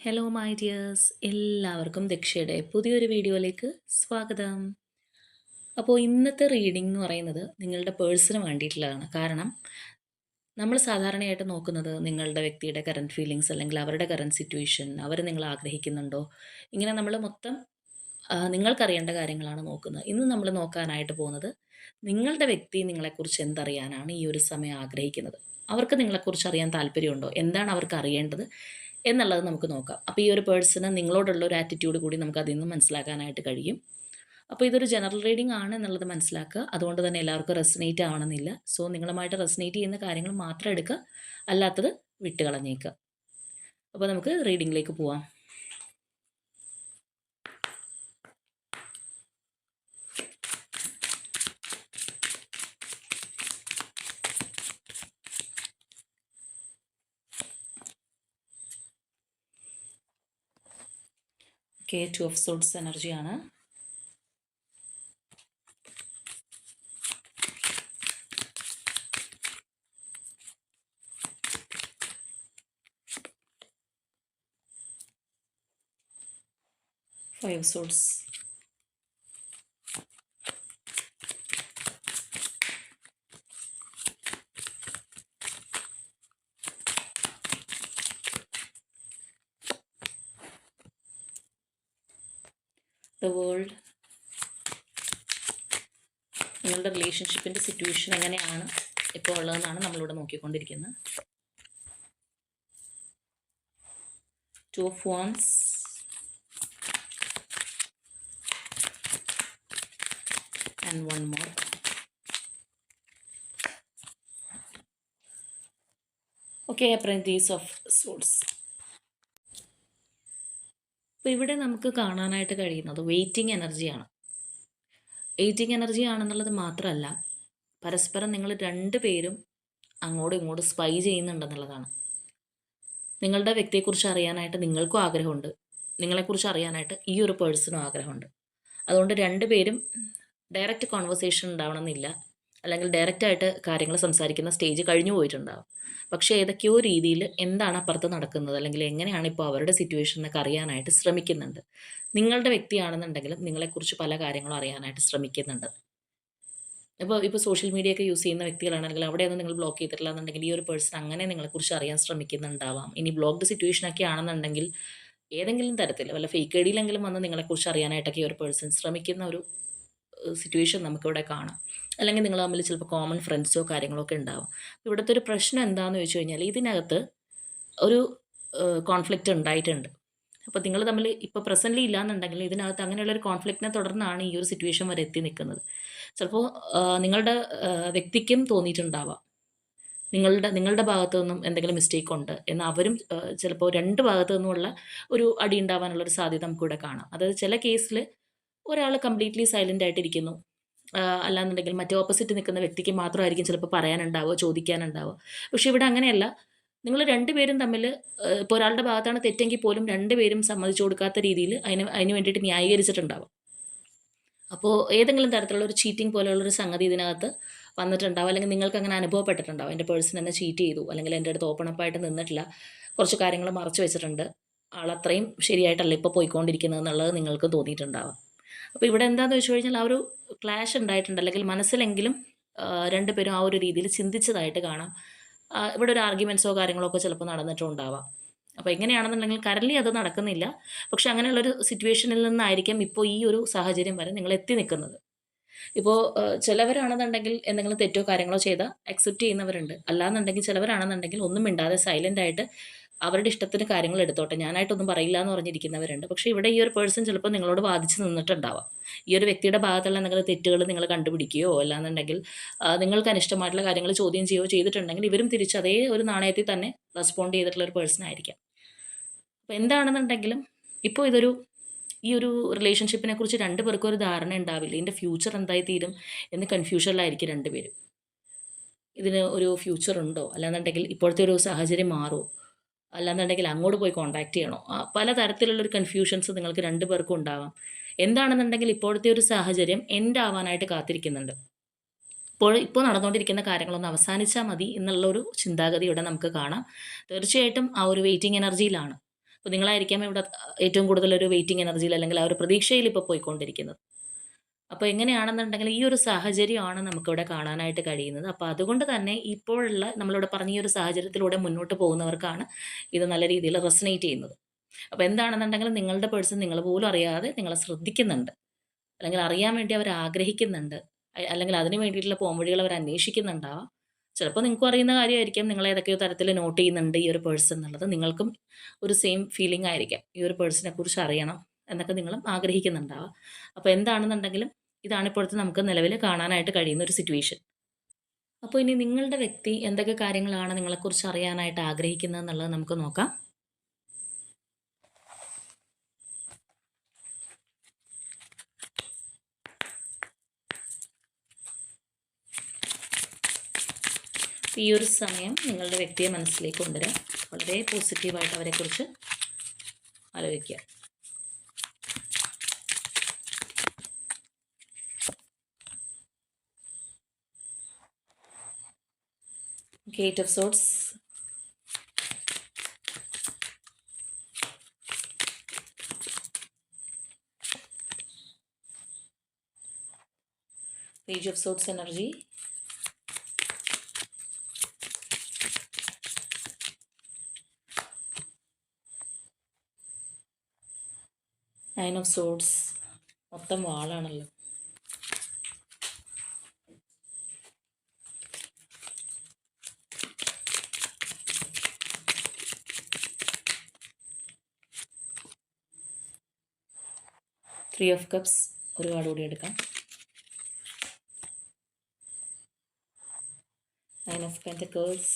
Hello my dears എല്ലാവർക്കും ദക്ഷയുടെ പുതിയൊരു വീഡിയോയിലേക്ക് സ്വാഗതം. അപ്പോൾ ഇന്നത്തെ റീഡിംഗ് എന്ന് പറയുന്നത് നിങ്ങളുടെ പേഴ്സണ് വേണ്ടിയിട്ടുള്ളതാണ്. കാരണം നമ്മൾ സാധാരണയായിട്ട് നോക്കുന്നത് നിങ്ങളുടെ വ്യക്തിയുടെ കറന്റ് ഫീലിങ്സ് അല്ലെങ്കിൽ അവരുടെ കറന്റ് സിറ്റുവേഷൻ അവർ നിങ്ങൾ ആഗ്രഹിക്കുന്നുണ്ടോ? ഇങ്ങനെ നമ്മൾ മൊത്തം നിങ്ങൾക്കറിയേണ്ട കാര്യങ്ങളാണ് നോക്കുന്നത്. ഇന്ന് നമ്മൾ നോക്കാനായിട്ട് പോകുന്നത് നിങ്ങളുടെ വ്യക്തി നിങ്ങളെക്കുറിച്ച് എന്തറിയാനാണ് ഈ ഒരു സമയം ആഗ്രഹിക്കുന്നത്? അവർക്ക് നിങ്ങളെക്കുറിച്ച് അറിയാൻ താല്പര്യമുണ്ടോ? എന്താണ് അവർക്ക് അറിയേണ്ടത്? എന്നുള്ളത് നമുക്ക് നോക്കാം. അപ്പോൾ ഈ ഒരു പേഴ്സണ് നിങ്ങളോടുള്ള ഒരു ആറ്റിറ്റ്യൂഡ് കൂടി നമുക്ക് അതിൽ നിന്ന് മനസ്സിലാക്കാനായിട്ട് കഴിയും. അപ്പോൾ ഇതൊരു ജനറൽ റീഡിംഗ് ആണ് എന്നുള്ളത് മനസ്സിലാക്കുക. അതുകൊണ്ട് തന്നെ എല്ലാവർക്കും റെസിനേറ്റ് ആവണമെന്നില്ല. സോ നിങ്ങളുമായിട്ട് റെസിനേറ്റ് ചെയ്യുന്ന കാര്യങ്ങൾ മാത്രം എടുക്കുക. അല്ലാത്തത് വിട്ടുകളഞ്ഞേക്കുക. അപ്പോൾ നമുക്ക് റീഡിങ്ങിലേക്ക് പോവാം. കെ ടു ഓഫ് സോൾസ് എനർജിയാണ് ഫൈവ് സോൾട്സ് റിലേഷൻഷിപ്പിന്റെ സിറ്റുവേഷൻ എങ്ങനെയാണ് ഇപ്പോൾ ഉള്ളതെന്നാണ് നമ്മളിവിടെ നോക്കിക്കൊണ്ടിരിക്കുന്നത്. Two of wands and one more okay apprentice of swords അപ്പോൾ ഇവിടെ നമുക്ക് കാണാനായിട്ട് കഴിയുന്നത് വെയിറ്റിംഗ് എനർജിയാണ് വെയിറ്റിംഗ് എനർജി ആണെന്നുള്ളത് മാത്രമല്ല പരസ്പരം നിങ്ങൾ രണ്ട് പേരും അങ്ങോട്ടും ഇങ്ങോട്ടും സ്പൈ ചെയ്യുന്നുണ്ടെന്നുള്ളതാണ്. നിങ്ങളുടെ വ്യക്തിയെക്കുറിച്ച് അറിയാനായിട്ട് നിങ്ങൾക്കും ആഗ്രഹമുണ്ട്. നിങ്ങളെക്കുറിച്ച് അറിയാനായിട്ട് ഈ ഒരു പേഴ്സണും ആഗ്രഹമുണ്ട്. അതുകൊണ്ട് രണ്ട് പേരും ഡയറക്റ്റ് കോൺവെർസേഷൻ ഉണ്ടാവണമെന്നില്ല. അല്ലെങ്കിൽ ഡയറക്റ്റായിട്ട് കാര്യങ്ങൾ സംസാരിക്കുന്ന സ്റ്റേജ് കഴിഞ്ഞു പോയിട്ടുണ്ടാവും. പക്ഷേ ഏതൊക്കെയോ രീതിയിൽ എന്താണ് അപ്പുറത്ത് നടക്കുന്നത്? അല്ലെങ്കിൽ എങ്ങനെയാണ് ഇപ്പോൾ അവരുടെ സിറ്റുവേഷൻ എന്നൊക്കെ അറിയാനായിട്ട് ശ്രമിക്കുന്നുണ്ട്? നിങ്ങളുടെ വ്യക്തിയാണെന്നുണ്ടെങ്കിലും നിങ്ങളെക്കുറിച്ച് പല കാര്യങ്ങളും അറിയാനായിട്ട് ശ്രമിക്കുന്നുണ്ട്. ഇപ്പോൾ ഇപ്പോൾ സോഷ്യൽ മീഡിയ ഒക്കെ യൂസ് ചെയ്യുന്ന വ്യക്തികളാണെങ്കിൽ അവിടെയൊന്നും നിങ്ങൾ ബ്ലോക്ക് ചെയ്തിട്ടില്ല എന്നുണ്ടെങ്കിൽ ഈ ഒരു പേഴ്സൺ അങ്ങനെ നിങ്ങളെക്കുറിച്ച് അറിയാൻ ശ്രമിക്കുന്നുണ്ടാവാം. ഇനി ബ്ലോക്ക്ഡ് സിറ്റുവേഷനൊക്കെ ആണെന്നുണ്ടെങ്കിൽ ഏതെങ്കിലും തരത്തിൽ വല്ല ഫേക്ക് ഐ ഡിയിലെങ്കിലും വന്ന് നിങ്ങളെക്കുറിച്ച് അറിയാനായിട്ടൊക്കെ ഒരു പേഴ്സൺ ശ്രമിക്കുന്ന ഒരു സിറ്റുവേഷൻ നമുക്കിവിടെ കാണാം. അല്ലെങ്കിൽ നിങ്ങൾ തമ്മിൽ ചിലപ്പോൾ കോമൺ ഫ്രണ്ട്സോ കാര്യങ്ങളോ ഒക്കെ ഉണ്ടാവും. ഇവിടുത്തെ ഒരു പ്രശ്നം എന്താണെന്ന് ചോദിച്ചു കഴിഞ്ഞാൽ ഇതിനകത്ത് ഒരു കോൺഫ്ലിക്റ്റ് ഉണ്ടായിട്ടുണ്ട്. അപ്പോൾ നിങ്ങൾ തമ്മിൽ ഇപ്പോൾ പ്രസന്റ്ലി ഇല്ലാന്നുണ്ടെങ്കിൽ ഇതിനകത്ത് അങ്ങനെയുള്ള ഒരു കോൺഫ്ലിക്റ്റിനെ തുടർന്നാണ് ഈ ഒരു സിറ്റുവേഷൻ വരെ എത്തി നിൽക്കുന്നത്. ചിലപ്പോൾ നിങ്ങളുടെ വ്യക്തിക്കും തോന്നിയിട്ടുണ്ടാവാം. നിങ്ങളുടെ നിങ്ങളുടെ ഭാഗത്തു നിന്നും എന്തെങ്കിലും മിസ്റ്റേക്ക് ഉണ്ട് എന്ന് അവരും ചിലപ്പോൾ രണ്ട് ഭാഗത്തു നിന്നുമുള്ള ഒരു അടി ഉണ്ടാവാനുള്ള ഒരു സാധ്യത നമുക്കിവിടെ കാണാം. അതായത് ചില കേസിൽ ഒരാൾ കംപ്ലീറ്റ്ലി സൈലന്റ് ആയിട്ടിരിക്കുന്നു. അല്ലാന്നുണ്ടെങ്കിൽ മറ്റേ ഓപ്പോസിറ്റ് നിൽക്കുന്ന വ്യക്തിക്ക് മാത്രമായിരിക്കും ചിലപ്പോൾ പറയാനുണ്ടാവുക ചോദിക്കാനുണ്ടാവുക. പക്ഷെ ഇവിടെ അങ്ങനെയല്ല. നിങ്ങൾ രണ്ടുപേരും തമ്മിൽ ഇപ്പോൾ ഒരാളുടെ ഭാഗത്താണ് തെറ്റെങ്കിൽ പോലും രണ്ടുപേരും സമ്മതിച്ചു കൊടുക്കാത്ത രീതിയിൽ അതിന് അതിന് വേണ്ടിയിട്ട് ന്യായീകരിച്ചിട്ടുണ്ടാവും. അപ്പോൾ ഏതെങ്കിലും തരത്തിലുള്ള ഒരു ചീറ്റിംഗ് പോലെയുള്ളൊരു സംഗതി ഇതിനകത്ത് വന്നിട്ടുണ്ടാവും. അല്ലെങ്കിൽ നിങ്ങൾക്ക് അങ്ങനെ അനുഭവപ്പെട്ടിട്ടുണ്ടാവും. എന്റെ പേഴ്സൺ എന്നെ ചീറ്റ് ചെയ്തു. അല്ലെങ്കിൽ എന്റെ അടുത്ത് ഓപ്പൺ അപ്പായിട്ട് നിന്നിട്ടില്ല. കുറച്ച് കാര്യങ്ങൾ മറച്ചു വെച്ചിട്ടുണ്ട്. ആളത്രയും ശരിയായിട്ടല്ല ഇപ്പോൾ പോയിക്കൊണ്ടിരിക്കുന്നത് എന്നുള്ളത് നിങ്ങൾക്ക് തോന്നിയിട്ടുണ്ടാവാം. അപ്പോൾ ഇവിടെ എന്താണെന്ന് വെച്ച് കഴിഞ്ഞാൽ ആ ഒരു ക്ലാഷ് ഉണ്ടായിട്ടുണ്ട്. അല്ലെങ്കിൽ മനസ്സിലെങ്കിലും രണ്ടുപേരും ആ ഒരു രീതിയിൽ ചിന്തിച്ചതായിട്ട് കാണാം. ഇവിടെ ഒരു ആർഗ്യുമെൻസോ കാര്യങ്ങളോ ഒക്കെ ചിലപ്പോൾ നടന്നിട്ടുണ്ടാവാം. അപ്പോൾ എങ്ങനെയാണെന്നുണ്ടെങ്കിൽ കറൻലി അത് നടക്കുന്നില്ല. പക്ഷെ അങ്ങനെയുള്ളൊരു സിറ്റുവേഷനിൽ നിന്നായിരിക്കാം ഇപ്പോൾ ഈ ഒരു സാഹചര്യം വരെ നിങ്ങൾ എത്തി നിൽക്കുന്നത്. ഇപ്പോൾ ചിലവരാണെന്നുണ്ടെങ്കിൽ എന്തെങ്കിലും തെറ്റോ കാര്യങ്ങളോ ചെയ്താൽ അക്സെപ്റ്റ് ചെയ്യുന്നവരുണ്ട്. അല്ലാന്നുണ്ടെങ്കിൽ ചിലവരാണെന്നുണ്ടെങ്കിൽ ഒന്നും മിണ്ടാതെ സൈലന്റ് ആയിട്ട് അവരുടെ ഇഷ്ടത്തിന് കാര്യങ്ങൾ എടുത്തോട്ടെ. ഞാനായിട്ടൊന്നും പറയില്ല എന്ന് പറഞ്ഞിരിക്കുന്നവരുണ്ട്. പക്ഷേ ഇവിടെ ഈ ഒരു പേഴ്സൺ ചിലപ്പോൾ നിങ്ങളോട് ബാധിച്ച് നിന്നിട്ടുണ്ടാവാം. ഈ ഒരു വ്യക്തിയുടെ ഭാഗത്തുള്ള എന്തെങ്കിലും തെറ്റുകൾ നിങ്ങൾ കണ്ടുപിടിക്കുകയോ അല്ലാന്നുണ്ടെങ്കിൽ നിങ്ങൾക്ക് അനിഷ്ടമായിട്ടുള്ള കാര്യങ്ങൾ ചോദ്യം ചെയ്യുകയോ ചെയ്തിട്ടുണ്ടെങ്കിൽ ഇവരും തിരിച്ച് അതേ ഒരു നാണയത്തിൽ തന്നെ റെസ്പോണ്ട് ചെയ്തിട്ടുള്ള ഒരു പേഴ്സൺ ആയിരിക്കാം. അപ്പോൾ എന്താണെന്നുണ്ടെങ്കിലും ഇപ്പോൾ ഇതൊരു ഈ ഒരു റിലേഷൻഷിപ്പിനെ കുറിച്ച് രണ്ട് പേർക്കും ഒരു ധാരണ ഉണ്ടാവില്ല. ഇതിന്റെ ഫ്യൂച്ചർ എന്തായി തീരും എന്ന് കൺഫ്യൂഷനിലായിരിക്കും രണ്ടുപേരും ഇതിന് ഒരു ഫ്യൂച്ചർ ഉണ്ടോ? അല്ലാന്നുണ്ടെങ്കിൽ ഇപ്പോഴത്തെ ഒരു സാഹചര്യം മാറുമോ? അല്ലാന്നുണ്ടെങ്കിൽ അങ്ങോട്ട് പോയി കോൺടാക്ട് ചെയ്യണോ? പല തരത്തിലുള്ളൊരു കൺഫ്യൂഷൻസ് നിങ്ങൾക്ക് രണ്ട് പേർക്കും ഉണ്ടാവാം. എന്താണെന്നുണ്ടെങ്കിൽ ഇപ്പോഴത്തെ ഒരു സാഹചര്യം എൻഡ് ആവാനായിട്ട് കാത്തിരിക്കുന്നുണ്ട്. ഇപ്പോൾ ഇപ്പോൾ നടന്നുകൊണ്ടിരിക്കുന്ന കാര്യങ്ങളൊന്ന് അവസാനിച്ചാൽ മതി എന്നുള്ളൊരു ചിന്താഗതി ഇവിടെ നമുക്ക് കാണാം. തീർച്ചയായിട്ടും ആ ഒരു വെയിറ്റിംഗ് എനർജിയിലാണ് അപ്പോൾ നിങ്ങളായിരിക്കാം ഇവിടെ ഏറ്റവും കൂടുതൽ ഒരു വെയിറ്റിംഗ് എനർജിയിൽ അല്ലെങ്കിൽ ആ ഒരു പ്രതീക്ഷയിൽ ഇപ്പോൾ പോയിക്കൊണ്ടിരിക്കുന്നത്. അപ്പോൾ എങ്ങനെയാണെന്നുണ്ടെങ്കിൽ ഈ ഒരു സാഹചര്യമാണ് നമുക്കിവിടെ കാണാനായിട്ട് കഴിയുന്നത്. അപ്പോൾ അതുകൊണ്ട് തന്നെ ഇപ്പോഴുള്ള നമ്മളിവിടെ പറഞ്ഞ ഈ ഒരു സാഹചര്യത്തിലൂടെ മുന്നോട്ട് പോകുന്നവർക്കാണ് ഇത് നല്ല രീതിയിൽ റെസനേറ്റ് ചെയ്യുന്നത്. അപ്പോൾ എന്താണെന്നുണ്ടെങ്കിൽ നിങ്ങളുടെ പേഴ്സൺ നിങ്ങൾ പോലും അറിയാതെ നിങ്ങളെ ശ്രദ്ധിക്കുന്നുണ്ട്. അല്ലെങ്കിൽ അറിയാൻ വേണ്ടി അവർ ആഗ്രഹിക്കുന്നുണ്ട്. അല്ലെങ്കിൽ അതിന് വേണ്ടിയിട്ടുള്ള പോംവഴികൾ അവർ അന്വേഷിക്കുന്നുണ്ടാവാം. ചിലപ്പോൾ നിങ്ങൾക്കും അറിയുന്ന കാര്യമായിരിക്കാം. നിങ്ങൾ ഏതൊക്കെയോ തരത്തിൽ നോട്ട് ചെയ്യുന്നുണ്ട് ഈ ഒരു പേഴ്സൺ എന്നുള്ളത്. നിങ്ങൾക്കും ഒരു സെയിം ഫീലിംഗ് ആയിരിക്കാം. ഈ ഒരു പേഴ്സണെ കുറിച്ച് അറിയണം. എന്നൊക്കെ നിങ്ങളും ആഗ്രഹിക്കുന്നുണ്ടാവാം. അപ്പോൾ എന്താണെന്നുണ്ടെങ്കിലും ഇതാണ് ഇപ്പോഴത്തെ നമുക്ക് നിലവിൽ കാണാനായിട്ട് കഴിയുന്ന ഒരു സിറ്റുവേഷൻ അപ്പോൾ ഇനി നിങ്ങളുടെ വ്യക്തി എന്തൊക്കെ കാര്യങ്ങളാണ് നിങ്ങളെക്കുറിച്ച് അറിയാനായിട്ട് ആഗ്രഹിക്കുന്നത് എന്നുള്ളത് നമുക്ക് നോക്കാം. ഈ ഒരു സമയം നിങ്ങളുടെ വ്യക്തിയെ മനസ്സിലേക്ക് കൊണ്ടുവരാം. വളരെ പോസിറ്റീവായിട്ട് അവരെക്കുറിച്ച് ആലോചിക്കുക. Gate of swords page of swords energy nine of swords മൊത്തം വാളാണല്ലോ. ത്രീ ഓഫ് കപ്സ് ഒരു കാർഡ് കൂടി എടുക്കാം. Nine of pentacles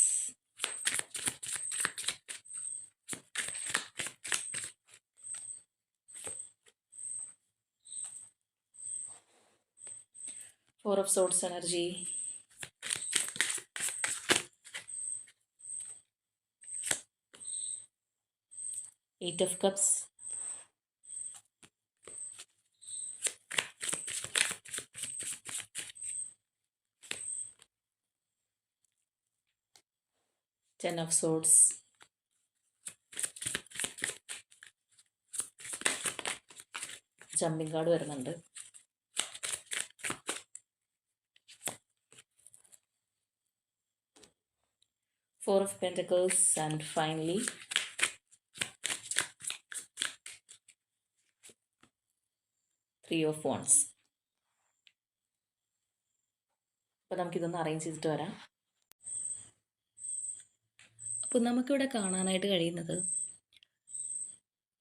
four of swords energy eight of cups ten of swords. Jumping card വരുന്നുണ്ട്. Four of Pentacles and finally three of Wands. അപ്പോൾ നമുക്കിതൊന്ന് arrange ചെയ്തിട്ട് വരാം. അപ്പോൾ നമുക്കിവിടെ കാണാനായിട്ട് കഴിയുന്നത്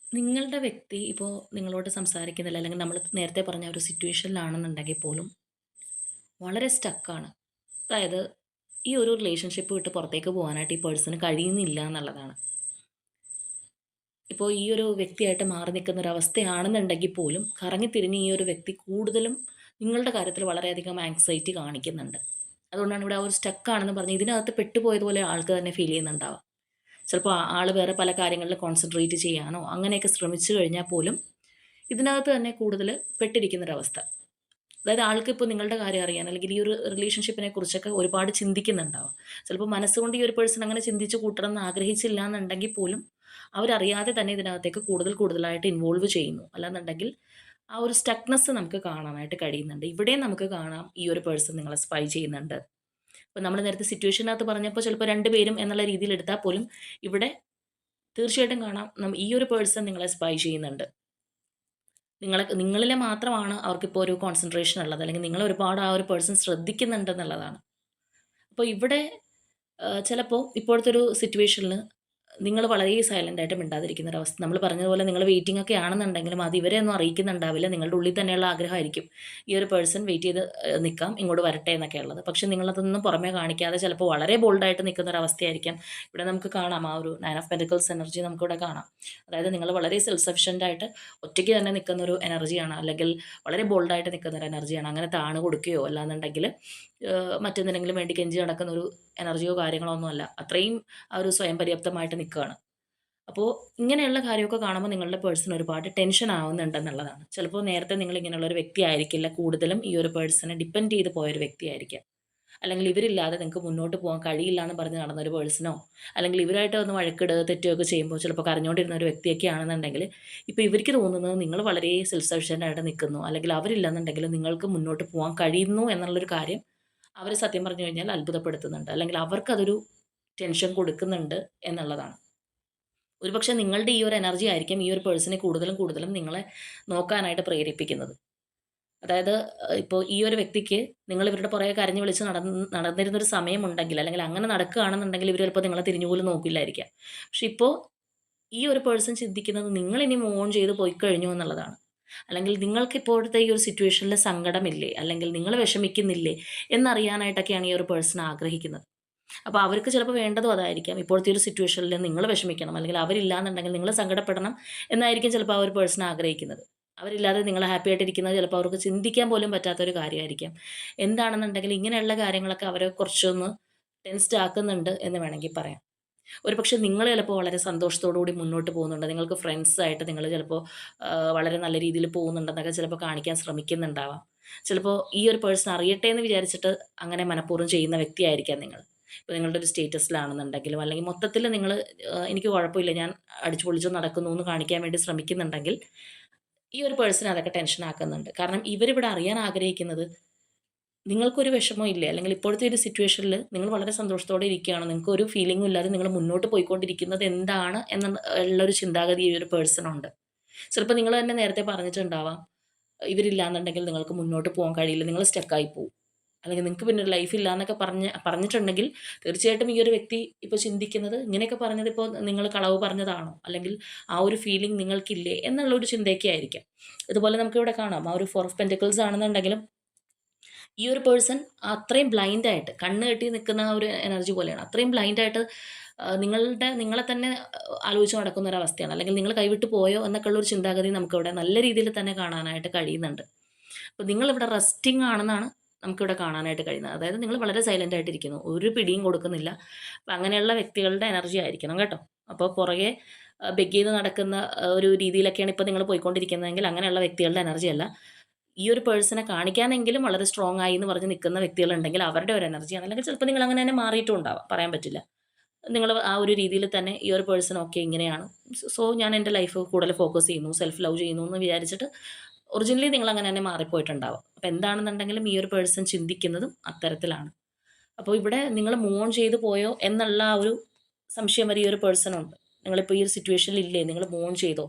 നിങ്ങളുടെ വ്യക്തി ഇപ്പോൾ നിങ്ങളോട് സംസാരിക്കുന്നില്ല അല്ലെങ്കിൽ നമ്മൾ നേരത്തെ പറഞ്ഞ ഒരു സിറ്റുവേഷനിലാണെന്നുണ്ടെങ്കിൽ പോലും വളരെ സ്റ്റക്കാണ്. അതായത് ഈ ഒരു റിലേഷൻഷിപ്പ് വിട്ട് പുറത്തേക്ക് പോകാനായിട്ട് ഈ പേഴ്സണ് കഴിയുന്നില്ല എന്നുള്ളതാണ്. ഇപ്പോൾ ഈ ഒരു വ്യക്തിയായിട്ട് മാറി നിൽക്കുന്ന ഒരു അവസ്ഥയാണെന്നുണ്ടെങ്കിൽ പോലും കറങ്ങി തിരിഞ്ഞ് ഈ ഒരു വ്യക്തി കൂടുതലും നിങ്ങളുടെ കാര്യത്തിൽ വളരെയധികം ആങ്സൈറ്റി കാണിക്കുന്നുണ്ട്. അതുകൊണ്ടാണ് ഇവിടെ ആ ഒരു സ്റ്റക്കാണെന്ന് പറഞ്ഞ് ഇതിനകത്ത് പെട്ടുപോയതുപോലെ ആൾക്ക് തന്നെ ഫീൽ ചെയ്യുന്നുണ്ടാവാം ചിലപ്പോൾ ആൾ വേറെ പല കാര്യങ്ങളിൽ കോൺസെൻട്രേറ്റ് ചെയ്യാനോ അങ്ങനെയൊക്കെ ശ്രമിച്ചു കഴിഞ്ഞാൽ പോലും ഇതിനകത്ത് തന്നെ കൂടുതൽ പെട്ടിരിക്കുന്നൊരവസ്ഥ. അതായത് ആൾക്ക് ഇപ്പോൾ നിങ്ങളുടെ കാര്യം അറിയാൻ അല്ലെങ്കിൽ ഈ ഒരു റിലേഷൻഷിപ്പിനെ കുറിച്ചൊക്കെ ഒരുപാട് ചിന്തിക്കുന്നുണ്ടാവും ചിലപ്പോൾ മനസ്സുകൊണ്ട് ഈ ഒരു പേഴ്സൺ അങ്ങനെ ചിന്തിച്ച് കൂട്ടണം എന്ന് ആഗ്രഹിച്ചില്ല എന്നുണ്ടെങ്കിൽ പോലും അവരറിയാതെ തന്നെ ഇതിനകത്തേക്ക് കൂടുതൽ കൂടുതലായിട്ട് ഇൻവോൾവ് ചെയ്യുന്നു. അല്ലാന്നുണ്ടെങ്കിൽ ആ ഒരു സ്റ്റക്നെസ് നമുക്ക് കാണാനായിട്ട് കഴിയുന്നുണ്ട്. ഇവിടെയും നമുക്ക് കാണാം ഈ ഒരു പേഴ്സൺ നിങ്ങളെ സ്പൈ ചെയ്യുന്നുണ്ട്. അപ്പോൾ നമ്മൾ നേരത്തെ സിറ്റുവേഷനകത്ത് പറഞ്ഞപ്പോൾ ചിലപ്പോൾ രണ്ടുപേരും എന്നുള്ള രീതിയിൽ എടുത്താൽ പോലും ഇവിടെ തീർച്ചയായിട്ടും കാണാം ഈ ഒരു പേഴ്സൺ നിങ്ങളെ സ്പൈ ചെയ്യുന്നുണ്ട്. നിങ്ങളെ നിങ്ങളിലെ മാത്രമാണ് അവർക്കിപ്പോൾ ഒരു കോൺസെൻട്രേഷൻ ഉള്ളത്. അല്ലെങ്കിൽ നിങ്ങൾ ഒരുപാട് ആ ഒരു പേഴ്സൺ ശ്രദ്ധിക്കുന്നുണ്ടെന്നുള്ളതാണ് അപ്പോൾ ഇവിടെ ചിലപ്പോൾ ഇപ്പോഴത്തെ ഒരു സിറ്റുവേഷനിൽ നിങ്ങൾ വളരെ സൈലന്റ് ആയിട്ട് മിണ്ടാതിരിക്കുന്ന ഒരു അവസ്ഥ. നമ്മൾ പറഞ്ഞതുപോലെ നിങ്ങൾ വെയിറ്റിംഗ് ഒക്കെ ആണെന്നുണ്ടെങ്കിലും അത് ഇവരെ ഒന്നും അറിയിക്കുന്നുണ്ടാവില്ല. നിങ്ങളുടെ ഉള്ളിൽ തന്നെയുള്ള ആഗ്രഹമായിരിക്കും. ഈ ഒരു പേഴ്സൺ വെയിറ്റ് ചെയ്ത് നിൽക്കാം ഇങ്ങോട്ട് വരട്ടെ എന്നൊക്കെ ഉള്ളത്. പക്ഷെ നിങ്ങളതൊന്നും പുറമേ കാണിക്കാതെ ചിലപ്പോൾ വളരെ ബോൾഡായിട്ട് നിൽക്കുന്ന ഒരു അവസ്ഥയായിരിക്കാം. ഇവിടെ നമുക്ക് കാണാം ആ ഒരു നയൻ ഓഫ് പെന്റിക്കൽസ് എനർജി നമുക്കിവിടെ കാണാം. അതായത് നിങ്ങൾ വളരെ സെൽഫ് സഫിഷ്യന്റ് ആയിട്ട് ഒറ്റയ്ക്ക് തന്നെ നിൽക്കുന്ന ഒരു എനർജിയാണ് അല്ലെങ്കിൽ വളരെ ബോൾഡായിട്ട് നിൽക്കുന്ന ഒരു എനർജിയാണ് അങ്ങനെ താണ് കൊടുക്കുകയോ അല്ലാന്നുണ്ടെങ്കിൽ മറ്റെന്തിനെങ്കിലും വേണ്ടി കെഞ്ചി നടക്കുന്ന ഒരു എനർജിയോ കാര്യങ്ങളോ ഒന്നുമല്ല അത്രയും ആ ഒരു സ്വയം പര്യാപ്തമായിട്ട് നിൽക്കുകയാണ്. അപ്പോൾ ഇങ്ങനെയുള്ള കാര്യമൊക്കെ കാണുമ്പോൾ നിങ്ങളുടെ പേഴ്സൺ ഒരുപാട് ടെൻഷൻ ആവുന്നുണ്ടെന്നുള്ളതാണ്. ചിലപ്പോൾ നേരത്തെ നിങ്ങൾ ഇങ്ങനെയുള്ള ഒരു വ്യക്തി ആയിരിക്കില്ല കൂടുതലും ഈ ഒരു പേഴ്സണെ ഡിപ്പെൻഡ് ചെയ്ത് പോയൊരു വ്യക്തിയായിരിക്കാം അല്ലെങ്കിൽ ഇവരില്ലാതെ നിങ്ങൾക്ക് മുന്നോട്ട് പോകാൻ കഴിയില്ല എന്ന് പറഞ്ഞ് നടന്ന ഒരു പേഴ്സണോ? അല്ലെങ്കിൽ ഇവരായിട്ട് ഒന്ന് വഴക്കിടുക തെറ്റുകയൊക്കെ ചെയ്യുമ്പോൾ ചിലപ്പോൾ കരഞ്ഞുകൊണ്ടിരുന്ന ഒരു വ്യക്തിയൊക്കെ ആണെന്നുണ്ടെങ്കിൽ ഇപ്പോൾ ഇവർക്ക് തോന്നുന്നത് നിങ്ങൾ വളരെ സെൽഫ് സഫിഷ്യന്റ് ആയിട്ട് നിൽക്കുന്നു. അല്ലെങ്കിൽ അവരില്ലെന്നുണ്ടെങ്കിൽ നിങ്ങൾക്ക് മുന്നോട്ട് പോകാൻ കഴിയുന്നു എന്നുള്ളൊരു കാര്യം അവർ സത്യം പറഞ്ഞു കഴിഞ്ഞാൽ അത്ഭുതപ്പെടുത്തുന്നുണ്ട്. അല്ലെങ്കിൽ അവർക്കതൊരു ടെൻഷൻ കൊടുക്കുന്നുണ്ട് എന്നുള്ളതാണ്. ഒരുപക്ഷെ നിങ്ങളുടെ ഈ ഒരു എനർജി ആയിരിക്കും ഈ ഒരു പേഴ്സണെ കൂടുതലും കൂടുതലും നിങ്ങളെ നോക്കാനായിട്ട് പ്രേരിപ്പിക്കുന്നത്. അതായത് ഇപ്പോൾ ഈ ഒരു വ്യക്തിക്ക് നിങ്ങൾ ഇവരുടെ പുറകെ കരഞ്ഞു വിളിച്ച് നടന്ന് നടന്നിരുന്നൊരു സമയമുണ്ടെങ്കിൽ അല്ലെങ്കിൽ അങ്ങനെ നടക്കുകയാണെന്നുണ്ടെങ്കിൽ ഇവർ ചിലപ്പോൾ നിങ്ങളെ തിരിഞ്ഞു പോലും നോക്കില്ലായിരിക്കാം. പക്ഷെ ഇപ്പോൾ ഈ ഒരു പേഴ്സൺ ചിന്തിക്കുന്നത് നിങ്ങൾ ഇനി മോൺ ചെയ്ത് പോയി കഴിഞ്ഞു എന്നുള്ളതാണ്. അല്ലെങ്കിൽ നിങ്ങൾക്ക് ഇപ്പോഴത്തെ ഈ ഒരു സിറ്റുവേഷനിൽ സങ്കടമില്ലേ? അല്ലെങ്കിൽ നിങ്ങൾ വിഷമിക്കുന്നില്ലേ? എന്നറിയാനായിട്ടൊക്കെയാണ് ഈ ഒരു പേഴ്സൺ ആഗ്രഹിക്കുന്നത്. അപ്പോൾ അവർക്ക് ചിലപ്പോൾ വേണ്ടതും അതായിരിക്കാം. ഇപ്പോഴത്തെ ഒരു സിറ്റുവേഷനിൽ നിങ്ങൾ വിഷമിക്കണം അല്ലെങ്കിൽ അവരില്ലാന്നുണ്ടെങ്കിൽ നിങ്ങൾ സങ്കടപ്പെടണം എന്നായിരിക്കും ചിലപ്പോൾ ആ ഒരു പേഴ്സൺ ആഗ്രഹിക്കുന്നത്. അവരില്ലാതെ നിങ്ങൾ ഹാപ്പി ആയിട്ടിരിക്കുന്നത് ചിലപ്പോൾ അവർക്ക് ചിന്തിക്കാൻ പോലും പറ്റാത്തൊരു കാര്യമായിരിക്കാം. എന്താണെന്നുണ്ടെങ്കിൽ ഇങ്ങനെയുള്ള കാര്യങ്ങളൊക്കെ അവരെ കുറച്ചൊന്ന് ടെൻസ്ഡ് ആക്കുന്നുണ്ട് എന്ന് വേണമെങ്കിൽ പറയാം. ഒരു പക്ഷേ നിങ്ങൾ ചിലപ്പോൾ വളരെ സന്തോഷത്തോടുകൂടി മുന്നോട്ട് പോകുന്നുണ്ട്. നിങ്ങൾക്ക് ഫ്രണ്ട്സ് ആയിട്ട് നിങ്ങൾ ചിലപ്പോൾ വളരെ നല്ല രീതിയിൽ പോകുന്നുണ്ടെന്നൊക്കെ ചിലപ്പോൾ കാണിക്കാൻ ശ്രമിക്കുന്നുണ്ടാവാം. ചിലപ്പോൾ ഈ ഒരു പേഴ്സൺ അറിയട്ടെ എന്ന് വിചാരിച്ചിട്ട് അങ്ങനെ മനഃപൂർവം ചെയ്യുന്ന വ്യക്തിയായിരിക്കാം നിങ്ങൾ ഇപ്പോൾ നിങ്ങളുടെ ഒരു സ്റ്റേറ്റസിലാണെന്നുണ്ടെങ്കിലും അല്ലെങ്കിൽ മൊത്തത്തിൽ നിങ്ങൾ എനിക്ക് കുഴപ്പമില്ല ഞാൻ അടിച്ചു പൊളിച്ചോ നടക്കുന്നു എന്ന് കാണിക്കാൻ വേണ്ടി ശ്രമിക്കുന്നുണ്ടെങ്കിൽ ഈ ഒരു പേഴ്സൺ അതൊക്കെ ടെൻഷൻ ആക്കുന്നുണ്ട്. കാരണം ഇവരിവിടെ അറിയാൻ ആഗ്രഹിക്കുന്നത് നിങ്ങൾക്കൊരു വിഷമവും ഇല്ല? അല്ലെങ്കിൽ ഇപ്പോഴത്തെ ഒരു സിറ്റുവേഷനിൽ നിങ്ങൾ വളരെ സന്തോഷത്തോടെ ഇരിക്കുകയാണ് നിങ്ങൾക്ക് ഒരു ഫീലിംഗും ഇല്ലാതെ നിങ്ങൾ മുന്നോട്ട് പോയിക്കൊണ്ടിരിക്കുന്നത് എന്താണ് എന്ന ഉള്ളൊരു ചിന്താഗതി ഈ ഒരു പേഴ്സണുണ്ട് ചിലപ്പോൾ നിങ്ങൾ തന്നെ നേരത്തെ പറഞ്ഞിട്ടുണ്ടാവാം ഇവരില്ലാന്നുണ്ടെങ്കിൽ നിങ്ങൾക്ക് മുന്നോട്ട് പോകാൻ കഴിയില്ല നിങ്ങൾ സ്റ്റക്കായി പോകും അല്ലെങ്കിൽ നിങ്ങൾക്ക് പിന്നെ ഒരു ലൈഫ് ഇല്ല എന്നൊക്കെ പറഞ്ഞ് പറഞ്ഞിട്ടുണ്ടെങ്കിൽ തീർച്ചയായിട്ടും ഈ ഒരു വ്യക്തി ഇപ്പോൾ ചിന്തിക്കുന്നത് ഇങ്ങനെയൊക്കെ പറഞ്ഞത് ഇപ്പോൾ നിങ്ങൾ കളവ് പറഞ്ഞതാണോ? അല്ലെങ്കിൽ ആ ഒരു ഫീലിംഗ് നിങ്ങൾക്കില്ലേ എന്നുള്ള ഒരു ചിന്തയൊക്കെ ആയിരിക്കാം. ഇതുപോലെ നമുക്കിവിടെ കാണാം. ആ ഒരു ഫോർ ഓഫ് പെന്റിക്കിൾസ് ആണെന്നുണ്ടെങ്കിലും ഈ ഒരു പേഴ്സൺ അത്രയും ബ്ലൈൻഡായിട്ട് കണ്ണ് കെട്ടി നിൽക്കുന്ന ഒരു എനർജി പോലെയാണ്. അത്രയും ബ്ലൈൻഡായിട്ട് നിങ്ങളുടെ നിങ്ങളെ തന്നെ ആലോചിച്ച് നടക്കുന്ന ഒരു അവസ്ഥയാണ്. അല്ലെങ്കിൽ നിങ്ങൾ കൈവിട്ട് പോയോ എന്നൊക്കെ ഉള്ളൊരു ചിന്താഗതി നമുക്കിവിടെ നല്ല രീതിയിൽ തന്നെ കാണാനായിട്ട് കഴിയുന്നുണ്ട്. അപ്പോൾ നിങ്ങളിവിടെ റെസ്റ്റിംഗ് ആണെന്നാണ് നമുക്കിവിടെ കാണാനായിട്ട് കഴിയുന്നത്. അതായത് നിങ്ങൾ വളരെ സൈലന്റ് ആയിട്ടിരിക്കുന്നു. ഒരു പിടിയും കൊടുക്കുന്നില്ല. അപ്പം അങ്ങനെയുള്ള വ്യക്തികളുടെ എനർജി ആയിരിക്കണം കേട്ടോ. അപ്പോൾ പുറകെ ബെഗ് ചെയ്ത് നടക്കുന്ന ഒരു രീതിയിലൊക്കെയാണ് ഇപ്പോൾ നിങ്ങൾ പോയിക്കൊണ്ടിരിക്കുന്നതെങ്കിൽ അങ്ങനെയുള്ള വ്യക്തികളുടെ എനർജി അല്ല. ഈ ഒരു പേഴ്സണെ കാണിക്കാനെങ്കിലും വളരെ സ്ട്രോങ് ആയി എന്ന് പറഞ്ഞ് നിൽക്കുന്ന വ്യക്തികളുണ്ടെങ്കിൽ അവരുടെ ഒരു എനർജിയാണ് അല്ലെങ്കിൽ ചിലപ്പോൾ നിങ്ങൾ അങ്ങനെ തന്നെ മാറിയിട്ടും ഉണ്ടാവാം. പറയാൻ പറ്റില്ല. നിങ്ങൾ ആ ഒരു രീതിയിൽ തന്നെ ഈ ഒരു പേഴ്സൺ ഓക്കെ ഇങ്ങനെയാണ്. സോ ഞാൻ എന്റെ ലൈഫ് കൂടുതൽ ഫോക്കസ് ചെയ്യുന്നു സെൽഫ് ലവ് ചെയ്യുന്നു എന്ന് വിചാരിച്ചിട്ട് ഒറിജിനലി നിങ്ങൾ അങ്ങനെ തന്നെ മാറിപ്പോയിട്ടുണ്ടാവും. അപ്പോൾ എന്താണെന്നുണ്ടെങ്കിലും ഈ ഒരു പേഴ്സൺ ചിന്തിക്കുന്നതും അത്തരത്തിലാണ്. അപ്പോൾ ഇവിടെ നിങ്ങൾ മൂവ് ഓൺ ചെയ്തു പോയോ എന്നുള്ള ആ ഒരു സംശയം വരെ ഈ ഒരു പേഴ്സണുണ്ട് നിങ്ങളിപ്പോൾ ഈ ഒരു സിറ്റുവേഷനിൽ ഇല്ലേ? നിങ്ങൾ മൂവ് ഓൺ ചെയ്തോ?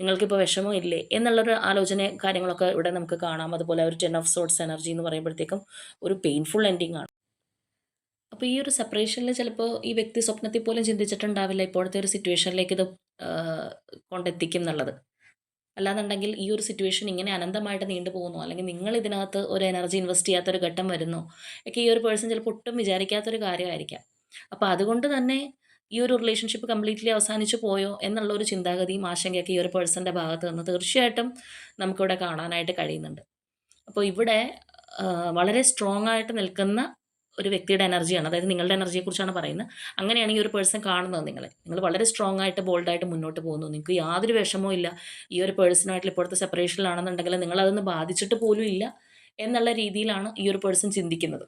നിങ്ങൾക്കിപ്പോൾ വിഷമം ഇല്ലേ? എന്നുള്ളൊരു ആലോചന കാര്യങ്ങളൊക്കെ ഇവിടെ നമുക്ക് കാണാം. അതുപോലെ ഒരു ടെൻ ഓഫ് സോട്ട്സ് എനർജി എന്ന് പറയുമ്പോഴത്തേക്കും ഒരു പെയിൻഫുൾ എൻഡിങ് ആണ്. അപ്പോൾ ഈ ഒരു സെപ്പറേഷനിൽ ചിലപ്പോൾ ഈ വ്യക്തി സ്വപ്നത്തിൽ പോലും ചിന്തിച്ചിട്ടുണ്ടാവില്ല ഇപ്പോഴത്തെ ഒരു സിറ്റുവേഷനിലേക്ക് ഇത് കൊണ്ടെത്തിക്കും എന്നുള്ളത്. അല്ലാന്നുണ്ടെങ്കിൽ ഈ ഒരു സിറ്റുവേഷൻ ഇങ്ങനെ അനന്തമായിട്ട് നീണ്ടു പോകുന്നു. അല്ലെങ്കിൽ നിങ്ങൾ ഇതിനകത്ത് ഒരു എനർജി ഇൻവെസ്റ്റ് ചെയ്യാത്തൊരു ഘട്ടം വരുന്നു. ഒക്കെ ഈ ഒരു പേഴ്സൺ ചിലപ്പോൾ ഒട്ടും വിചാരിക്കാത്തൊരു കാര്യമായിരിക്കാം. അപ്പോൾ അതുകൊണ്ട് തന്നെ ഈ ഒരു റിലേഷൻഷിപ്പ് കംപ്ലീറ്റ്ലി അവസാനിച്ചു പോയോ എന്നുള്ള ഒരു ചിന്താഗതിയും ആശങ്കയൊക്കെ ഈ ഒരു പേഴ്സന്റെ ഭാഗത്ത് നിന്ന് തീർച്ചയായിട്ടും നമുക്കിവിടെ കാണാനായിട്ട് കഴിയുന്നുണ്ട്. അപ്പോൾ ഇവിടെ വളരെ സ്ട്രോങ് ആയിട്ട് നിൽക്കുന്ന ഒരു വ്യക്തിയുടെ എനർജിയാണ്. അതായത് നിങ്ങളുടെ എനർജിയെക്കുറിച്ചാണ് പറയുന്നത്. അങ്ങനെയാണ് ഈ ഒരു പേഴ്സൺ കാണുന്നത് നിങ്ങളെ. നിങ്ങൾ വളരെ സ്ട്രോങ് ആയിട്ട് ബോൾഡായിട്ട് മുന്നോട്ട് പോകുന്നു. നിങ്ങൾക്ക് യാതൊരു വിഷമവും ഇല്ല. ഈ ഒരു പേഴ്സണായിട്ട് ഇപ്പോഴത്തെ സെപ്പറേഷനിലാണെന്നുണ്ടെങ്കിൽ നിങ്ങളതൊന്ന് ബാധിച്ചിട്ട് പോലും ഇല്ല എന്നുള്ള രീതിയിലാണ് ഈ ഒരു പേഴ്സൺ ചിന്തിക്കുന്നത്.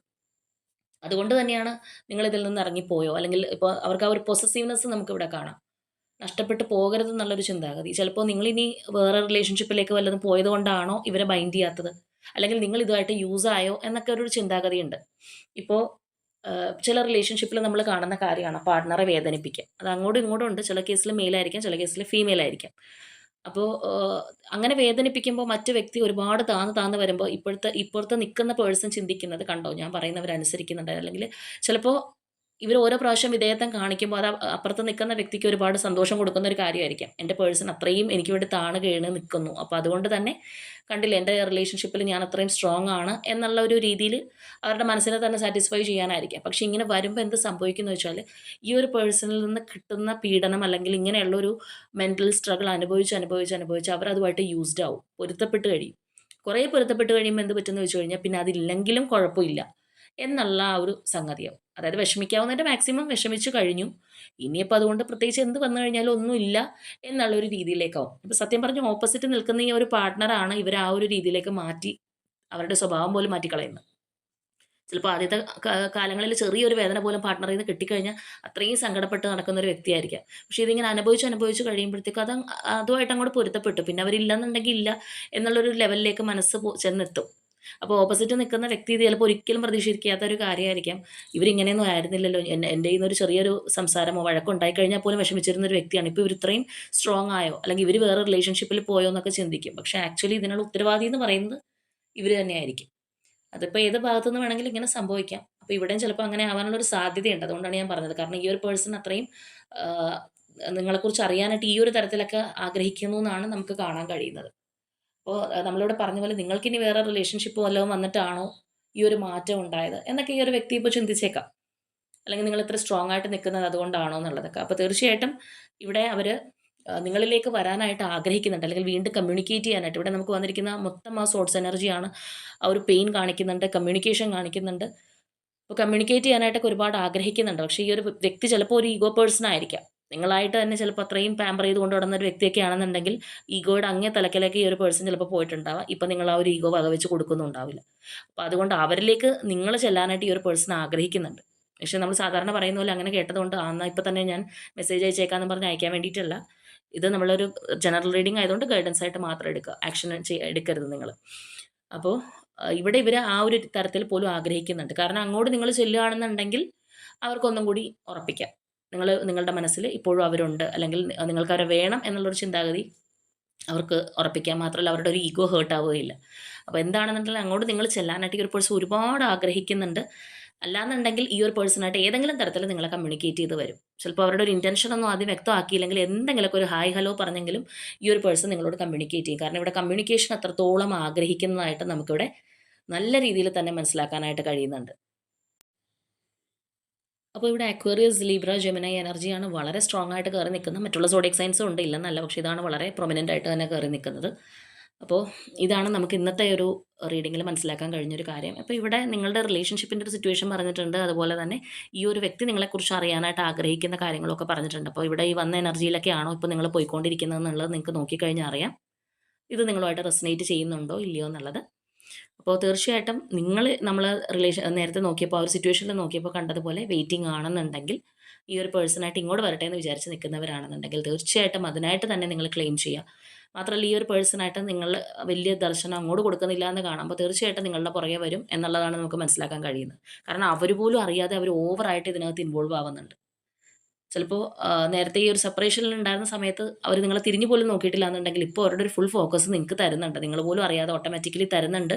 അതുകൊണ്ട് തന്നെയാണ് നിങ്ങൾ ഇതിൽ നിന്ന് ഇറങ്ങിപ്പോയോ? അല്ലെങ്കിൽ ഇപ്പോൾ അവർക്ക് ആ ഒരു പൊസസീവ്നെസ് നമുക്കിവിടെ കാണാം. നഷ്ടപ്പെട്ട് പോകരുത് എന്നുള്ളൊരു ചിന്താഗതി. ചിലപ്പോൾ നിങ്ങളിനി വേറെ റിലേഷൻഷിപ്പിലേക്ക് വല്ലതും പോയത് കൊണ്ടാണോ ഇവരെ ബൈൻഡ് ചെയ്യാത്തത്? അല്ലെങ്കിൽ നിങ്ങൾ ഇതുമായിട്ട് യൂസ് ആയോ എന്നൊക്കെ ഒരു ചിന്താഗതി ഉണ്ട് ഇപ്പോൾ ചില റിലേഷൻഷിപ്പിൽ നമ്മൾ കാണുന്ന കാര്യമാണ് പാർട്ട്ണറെ വേദനിപ്പിക്കുക അത് അങ്ങോട്ടും ഇങ്ങോട്ടും ഉണ്ട്. ചില കേസിൽ മെയിലായിരിക്കാം ചില കേസിൽ ഫീമെയിൽ ആയിരിക്കാം. അപ്പോൾ അങ്ങനെ വേദനിപ്പിക്കുമ്പോൾ മറ്റു വ്യക്തി ഒരുപാട് താന്ന് താന്ന് വരുമ്പോൾ ഇപ്പോഴത്തെ ഇപ്പോഴത്തെ നിൽക്കുന്ന പേഴ്സൺ ചിന്തിക്കുന്നത് കണ്ടോ? ഞാൻ പറയുന്നവരനുസരിക്കുന്നുണ്ട്. അല്ലെങ്കിൽ ചിലപ്പോൾ ഇവർ ഓരോ പ്രാവശ്യം വിധേയത്വം കാണിക്കുമ്പോൾ അത് അപ്പുറത്ത് നിൽക്കുന്ന വ്യക്തിക്ക് ഒരുപാട് സന്തോഷം കൊടുക്കുന്ന ഒരു കാര്യമായിരിക്കാം. എന്റെ പേഴ്സൺ അത്രയും എനിക്ക് വേണ്ടി താണ് കഴിഞ്ഞ് നിൽക്കുന്നു. അപ്പോൾ അതുകൊണ്ട് തന്നെ കണ്ടില്ല എന്റെ റിലേഷൻഷിപ്പിൽ ഞാൻ അത്രയും സ്ട്രോങ് ആണ് എന്നുള്ള ഒരു രീതിയിൽ അവരുടെ മനസ്സിനെ തന്നെ സാറ്റിസ്ഫൈ ചെയ്യാനായിരിക്കാം. പക്ഷേ ഇങ്ങനെ വരുമ്പോൾ എന്ത് സംഭവിക്കുന്നു വെച്ചാൽ ഈ ഒരു പേഴ്സണിൽ നിന്ന് കിട്ടുന്ന പീഡനം അല്ലെങ്കിൽ ഇങ്ങനെയുള്ള ഒരു മെന്റൽ സ്ട്രഗിൾ അനുഭവിച്ച് അനുഭവിച്ച് അനുഭവിച്ച് അവർ അതുമായിട്ട് യൂസ്ഡ് ആവും. പൊരുത്തപ്പെട്ട് കഴിയും. കുറേ പൊരുത്തപ്പെട്ട് കഴിയുമ്പോൾ എന്ത് പറ്റുമെന്ന് വെച്ച് കഴിഞ്ഞാൽ പിന്നെ അതില്ലെങ്കിലും കുഴപ്പമില്ല. എന്നുള്ള ആ ഒരു സംഗതിയാവും അതായത് വിഷമിക്കാവുന്നതിന്റെ മാക്സിമം വിഷമിച്ചു കഴിഞ്ഞു. ഇനിയിപ്പോൾ അതുകൊണ്ട് പ്രത്യേകിച്ച് എന്ത് വന്നു കഴിഞ്ഞാലും ഒന്നുമില്ല എന്നുള്ള ഒരു രീതിയിലേക്കാവും ഇപ്പോൾ സത്യം പറഞ്ഞ് ഓപ്പോസിറ്റ് നിൽക്കുന്ന ഈ ഒരു പാർട്ട്ണറാണ് ഇവർ ആ ഒരു രീതിയിലേക്ക് മാറ്റി അവരുടെ സ്വഭാവം പോലും മാറ്റിക്കളയുന്നത്. ചിലപ്പോൾ ആദ്യത്തെ കാലങ്ങളിൽ ചെറിയൊരു വേദന പോലും പാർട്ട്ണറിൽ നിന്ന് കിട്ടിക്കഴിഞ്ഞാൽ അത്രയും സങ്കടപ്പെട്ട് നടക്കുന്ന ഒരു വ്യക്തിയായിരിക്കാം. പക്ഷേ ഇതിങ്ങനെ അനുഭവിച്ച് അനുഭവിച്ച് കഴിയുമ്പോഴത്തേക്കും അത് അതുമായിട്ട് അങ്ങോട്ട് പൊരുത്തപ്പെട്ടു. പിന്നെ അവരില്ലെന്നുണ്ടെങ്കിൽ ഇല്ല എന്നുള്ളൊരു ലെവലിലേക്ക് മനസ്സ് ചെന്നെത്തും. അപ്പോൾ ഓപ്പോസിറ്റ് നിൽക്കുന്ന വ്യക്തി ഇത് ചിലപ്പോൾ ഒരിക്കലും പ്രതീക്ഷിക്കാത്ത ഒരു കാര്യമായിരിക്കാം. ഇവരിങ്ങനെയൊന്നും ആയിരുന്നില്ലല്ലോ. എന്റെ കയ്യിൽ ഒരു ചെറിയൊരു സംസാരമോ വഴക്കുണ്ടായി കഴിഞ്ഞാൽ പോലും വിഷമിച്ചിരുന്ന ഒരു വ്യക്തിയാണ്. ഇപ്പോൾ ഇവർ ഇത്രയും സ്ട്രോങ് ആയോ? അല്ലെങ്കിൽ ഇവർ വേറെ റിലേഷൻഷിപ്പിൽ പോയോ എന്നൊക്കെ ചിന്തിക്കും. പക്ഷേ ആക്ച്വലി ഇതിനുള്ള ഉത്തരവാദി എന്ന് പറയുന്നത് ഇവർ തന്നെയായിരിക്കും. അതിപ്പോൾ ഏത് ഭാഗത്തു നിന്ന് വേണമെങ്കിലും ഇങ്ങനെ സംഭവിക്കാം. അപ്പോൾ ഇവിടെയും ചിലപ്പോൾ അങ്ങനെ ആവാനുള്ള ഒരു സാധ്യതയുണ്ട്. അതുകൊണ്ടാണ് ഞാൻ പറഞ്ഞത്. കാരണം ഈ ഒരു പേഴ്സൺ അത്രയും നിങ്ങളെക്കുറിച്ച് അറിയാനായിട്ട് ഈ ഒരു തരത്തിലൊക്കെ ആഗ്രഹിക്കുന്നു എന്നാണ് നമുക്ക് കാണാൻ കഴിയുന്നത്. അപ്പോൾ നമ്മളിവിടെ പറഞ്ഞ പോലെ നിങ്ങൾക്കിനി വേറെ റിലേഷൻഷിപ്പ് വല്ലതും വന്നിട്ടാണോ ഈ ഒരു മാറ്റം ഉണ്ടായത്? എന്നൊക്കെ ഈ ഒരു വ്യക്തി ഇപ്പോൾ ചിന്തിച്ചേക്കാം. അല്ലെങ്കിൽ നിങ്ങൾ ഇത്ര സ്ട്രോങ് ആയിട്ട് നിൽക്കുന്നത് അതുകൊണ്ടാണോ എന്നുള്ളതൊക്കെ. അപ്പോൾ തീർച്ചയായിട്ടും ഇവിടെ അവർ നിങ്ങളിലേക്ക് വരാനായിട്ട് ആഗ്രഹിക്കുന്നുണ്ട്. അല്ലെങ്കിൽ വീണ്ടും കമ്മ്യൂണിക്കേറ്റ് ചെയ്യാനായിട്ട്. ഇവിടെ നമുക്ക് വന്നിരിക്കുന്ന മൊത്തം ആ സോഴ്സ് എനർജിയാണ് ആ ഒരു പെയിൻ കാണിക്കുന്നുണ്ട് കമ്മ്യൂണിക്കേഷൻ കാണിക്കുന്നുണ്ട്. അപ്പോൾ കമ്മ്യൂണിക്കേറ്റ് ചെയ്യാനായിട്ടൊക്കെ ഒരുപാട് ആഗ്രഹിക്കുന്നുണ്ട്. പക്ഷേ ഈ ഒരു വ്യക്തി ചിലപ്പോൾ ഒരു ഈഗോ പേഴ്സൺ ആയിരിക്കാം. നിങ്ങളായിട്ട് തന്നെ ചിലപ്പോൾ അത്രയും പാമ്പർ ചെയ്ത് കൊണ്ടുവരുന്ന ഒരു വ്യക്തിയൊക്കെ ആണെന്നുണ്ടെങ്കിൽ ഈഗോയുടെ അങ്ങേ തലക്കിലേക്ക് ഈ ഒരു പേഴ്സൺ ചിലപ്പോൾ പോയിട്ടുണ്ടാവാം. ഇപ്പം നിങ്ങൾ ആ ഒരു ഈഗോ വകവെച്ച് കൊടുക്കുന്നുണ്ടാവില്ല അപ്പോൾ അതുകൊണ്ട് അവരിലേക്ക് നിങ്ങൾ ചെല്ലാനായിട്ട് ഈ ഒരു പേഴ്സൺ ആഗ്രഹിക്കുന്നുണ്ട്. പക്ഷേ നമ്മൾ സാധാരണ പറയുന്ന പോലെ അങ്ങനെ കേട്ടതുകൊണ്ട് ആ എന്നാൽ ഇപ്പം തന്നെ ഞാൻ മെസ്സേജ് അയച്ചേക്കാന്ന് പറഞ്ഞ് അയക്കാൻ വേണ്ടിയിട്ടല്ല. ഇത് നമ്മളൊരു ജനറൽ റീഡിംഗ് ആയതുകൊണ്ട് ഗൈഡൻസ് ആയിട്ട് മാത്രം എടുക്കുക ആക്ഷൻ എടുക്കരുത് നിങ്ങൾ അപ്പോൾ ഇവിടെ ഇവർ ആ ഒരു തരത്തിൽ പോലും ആഗ്രഹിക്കുന്നുണ്ട്. കാരണം അങ്ങോട്ട് നിങ്ങൾ ചെല്ലുകയാണെന്നുണ്ടെങ്കിൽ അവർക്കൊന്നും കൂടി ഉറപ്പിക്കാം. നിങ്ങൾ നിങ്ങളുടെ മനസ്സിൽ ഇപ്പോഴും അവരുണ്ട്. അല്ലെങ്കിൽ നിങ്ങൾക്ക് അവരെ വേണം എന്നുള്ളൊരു ചിന്താഗതി അവർക്ക് ഉറപ്പിക്കാൻ മാത്രമല്ല അവരുടെ ഒരു ഈഗോ ഹേർട്ട് ആവുകയില്ല. അപ്പോൾ എന്താണെന്നുണ്ടെങ്കിൽ അങ്ങോട്ട് നിങ്ങൾ ചെല്ലാനായിട്ട് ഈ ഒരു പേഴ്സൺ ഒരുപാട് ആഗ്രഹിക്കുന്നുണ്ട്. അല്ലാന്നുണ്ടെങ്കിൽ ഈ ഒരു പേഴ്സണായിട്ട് ഏതെങ്കിലും തരത്തിൽ നിങ്ങളെ കമ്മ്യൂണിക്കേറ്റ് ചെയ്ത് വരും. ചിലപ്പോൾ അവരുടെ ഒരു ഇന്റൻഷൻ ഒന്നും ആദ്യം വ്യക്തമാക്കിയില്ലെങ്കിൽ എന്തെങ്കിലുമൊക്കെ ഒരു ഹായ് ഹലോ പറഞ്ഞെങ്കിലും ഈ ഒരു പേഴ്സൺ നിങ്ങളോട് കമ്മ്യൂണിക്കേറ്റ് ചെയ്യും. കാരണം ഇവിടെ കമ്മ്യൂണിക്കേഷൻ അത്രത്തോളം ആഗ്രഹിക്കുന്നതായിട്ട് നമുക്കിവിടെ നല്ല രീതിയിൽ തന്നെ മനസ്സിലാക്കാനായിട്ട് കഴിയുന്നുണ്ട്. അപ്പോൾ ഇവിടെ അക്വേറിയസ് ലിബ്ര ജെമിനൈ എനർജിയാണ് വളരെ സ്ട്രോങ് ആയിട്ട് കയറി നിൽക്കുന്നത്. മറ്റുള്ള സോഡിയക് സയൻസും ഉണ്ട്. ഇല്ലെന്നല്ല പക്ഷേ ഇതാണ് വളരെ പ്രൊമിനന്റ് ആയിട്ട് തന്നെ കയറി നിൽക്കുന്നത്. അപ്പോൾ ഇതാണ് നമുക്ക് ഇന്നത്തെ ഒരു റീഡിങ്ങിൽ മനസ്സിലാക്കാൻ കഴിഞ്ഞൊരു കാര്യം. അപ്പോൾ ഇവിടെ നിങ്ങളുടെ റിലേഷൻഷിപ്പിന്റെ ഒരു സിറ്റുവേഷൻ പറഞ്ഞിട്ടുണ്ട്. അതുപോലെ തന്നെ ഈ ഒരു വ്യക്തി നിങ്ങളെക്കുറിച്ച് അറിയാനായിട്ട് ആഗ്രഹിക്കുന്ന കാര്യങ്ങളൊക്കെ പറഞ്ഞിട്ടുണ്ട്. അപ്പോൾ ഇവിടെ ഈ വന്ന എനർജിയിലൊക്കെ ആണോ ഇപ്പോൾ നിങ്ങൾ പോയിക്കൊണ്ടിരിക്കുന്നത് എന്നുള്ളത് നിങ്ങൾക്ക് നോക്കിക്കഴിഞ്ഞാൽ അറിയാം. ഇത് നിങ്ങളുമായിട്ട് റെസിനേറ്റ് ചെയ്യുന്നുണ്ടോ? ഇല്ലയോ എന്നുള്ളത് അപ്പോൾ തീർച്ചയായിട്ടും നിങ്ങൾ നമ്മൾ റിലേഷൻ നേരത്തെ നോക്കിയപ്പോൾ ആ ഒരു സിറ്റുവേഷനിൽ നോക്കിയപ്പോൾ കണ്ടതുപോലെ വെയിറ്റിംഗ് ആണെന്നുണ്ടെങ്കിൽ ഈ ഒരു പേഴ്സണായിട്ട് ഇങ്ങോട്ട് വരട്ടെ എന്ന് വിചാരിച്ച് നിൽക്കുന്നവരാണെന്നുണ്ടെങ്കിൽ തീർച്ചയായിട്ടും അതിനായിട്ട് തന്നെ നിങ്ങൾ ക്ലെയിം ചെയ്യുക. മാത്രമല്ല ഈ ഒരു പേഴ്സണായിട്ട് നിങ്ങൾ വലിയ ദർശനം അങ്ങോട്ട് കൊടുക്കുന്നില്ല എന്ന് കാണുമ്പോൾ തീർച്ചയായിട്ടും നിങ്ങളുടെ പുറകെ വരും എന്നുള്ളതാണ് നമുക്ക് മനസ്സിലാക്കാൻ കഴിയുന്നത്. കാരണം അവർ പോലും അറിയാതെ അവർ ഓവറായിട്ട് ഇതിനകത്ത് ഇൻവോൾവ് ആവുന്നുണ്ട്. ചിലപ്പോൾ നേരത്തെ ഈ ഒരു സെപ്പറേഷനിൽ ഉണ്ടായിരുന്ന സമയത്ത് അവർ നിങ്ങളെ തിരിഞ്ഞു പോലും നോക്കിയിട്ടില്ല എന്നുണ്ടെങ്കിൽ ഇപ്പോൾ അവരുടെ ഒരു ഫുൾ ഫോക്കസ് നിങ്ങൾക്ക് തരുന്നുണ്ട്. നിങ്ങൾ പോലും അറിയാതെ ഓട്ടോമാറ്റിക്കലി തരുന്നുണ്ട്.